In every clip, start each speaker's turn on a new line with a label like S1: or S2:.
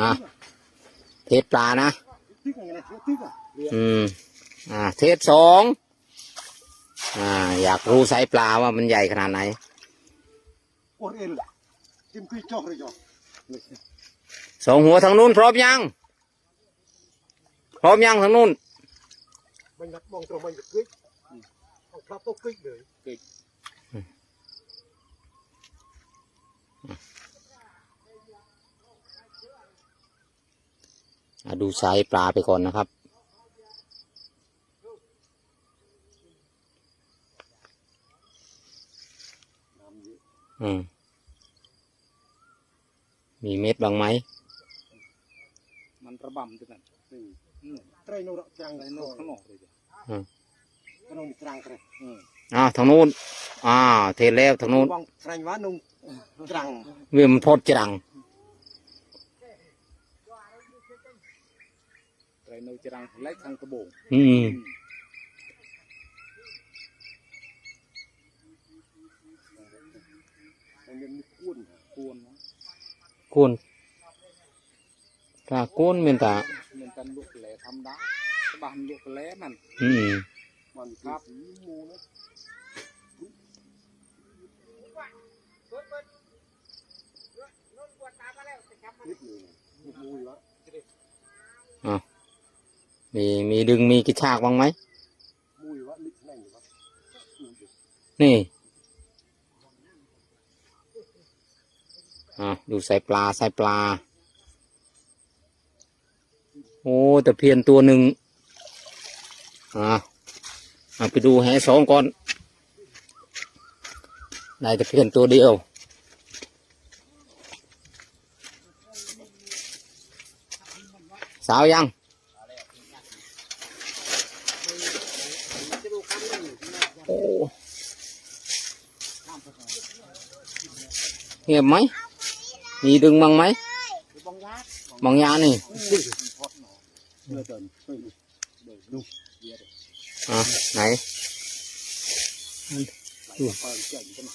S1: อะเทสปลานะ
S2: Thích này này, thích à?
S1: อืม อ่า เทสสอง อ่า อยากรู้ไซส์ปลาว่ามันใหญ่ขนาดไหน
S2: Ủa, ên là. Kim quy chọc rồi chọc.
S1: สองหัวทางนู้นพร้อมยัง พร้อมยังทางนู้น
S2: Mình đặt bong trồng mình được kích. Ông khắp tốc kích rồi. Kích.
S1: อะ ดูไซส์ปลาไปก่อนนะครับ อืมมีเม็ดบ้างไหม
S3: มันระบำด้วยกัน
S2: Ừ. Trai nô rộng trang
S3: ใน
S2: này
S3: โล
S2: nô.
S3: กข้างนอกเลยจ้ะ
S2: Cái nông trang cái này.
S1: อ้าวทางนู้นอ้าวเทแล้วทางนู้น
S2: Bong ranh vá nông trang.
S1: เวียมนโพดจรัง
S3: ไรโนจรังเล็กทางกระโบง
S1: อืม
S2: Anh em cuốn.
S3: กวนนะ
S1: กุนถ้ากุนเป็นตา
S3: เหมือนกันลูกแหล่ทำได้สบานลูกแหล่มัน
S1: อืม
S2: Còn
S3: Khắp.
S2: cái mù
S1: มีมีดึงมีกระชากบ้างไหมนี่อะดูใส่ปลาใส่ปลา โอ้แต่เพียนตัวหนึ่งอะอะไปดูแหสองก่อนได้แต่เพียนตัวเดียวสาวยัง โอ้ เงียบไหมมีดึงบ้างไหมบางยานี่
S2: Đưa tần. Đúng.
S1: อะไหน
S2: Phải chỉnh cho mà.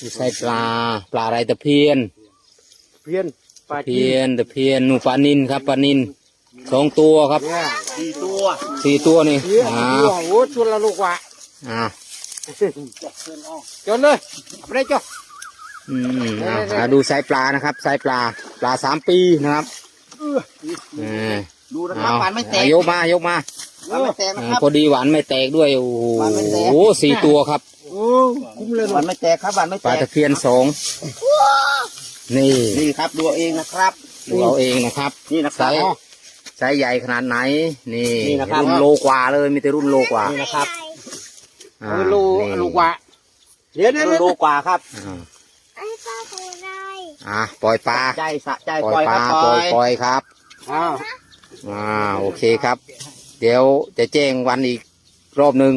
S1: ดูใส่ปลาปลาอะไรตะเพียน
S2: Phiên.
S1: ตะเพียนตะเพียนหนูปลานินครับปลานินสองตัวครับ
S2: Đi tua.
S1: สี่ตัวนี่
S2: Phía.
S1: อ่า
S2: Ủa, chuột là lục quả.
S1: อ่า
S2: Cho lên. Ở đây cho.
S1: อืมอะอะดูใส่ปลานะครับใส่ปลาปลาสามปีนะครับอ่า
S2: ดูนะค
S1: เอา
S2: รับหวานไม่แตก
S1: อะยกมายกมา
S2: หวานไม่แตกนะ
S1: อ่า
S2: ครับ
S1: พอดีหวานไม่แตกด้วยโอ้โห
S2: หวานไม่แตก
S1: สี่ตัวครับ
S2: โอ้คุ้มเลยหวานไม่แตกครับหวานไม่
S1: ป
S2: แต
S1: ลากตะเพียนสองนี่
S2: นี่ครับดูเอาเองนะครับ
S1: ดูเอาเองนะครับ
S2: นี่นะค
S1: ไซ
S2: รับ
S1: ส์ไซส์ใหญ่ขนาดไหน นี่
S2: นี่นะครับ
S1: รุ่นโลกว่าเลยมีแต่รุ่นโลกว่า
S2: นี่นะครับ
S1: อ่า
S2: เออลู
S1: นี่
S2: ลูกว่าเดี๋ยวเดี๋ยว ลูกกว่าครับ
S1: อ่า
S4: ไอ้ปลาของอะไร
S1: อะปล่อยปลา
S2: ใจสะใจ
S1: ป
S2: ป
S1: ล่
S2: ล่
S1: อ
S2: อยย
S1: ป
S2: ค
S1: ลา
S2: รับ
S1: ป
S2: ป
S1: ล่
S2: ล่
S1: อ
S2: อยย
S1: ปล่อยครับ
S2: อ้าว
S1: อ่าโอเคครับ เดี๋ยวจะแจ้งวันอีกรอบหนึ่ง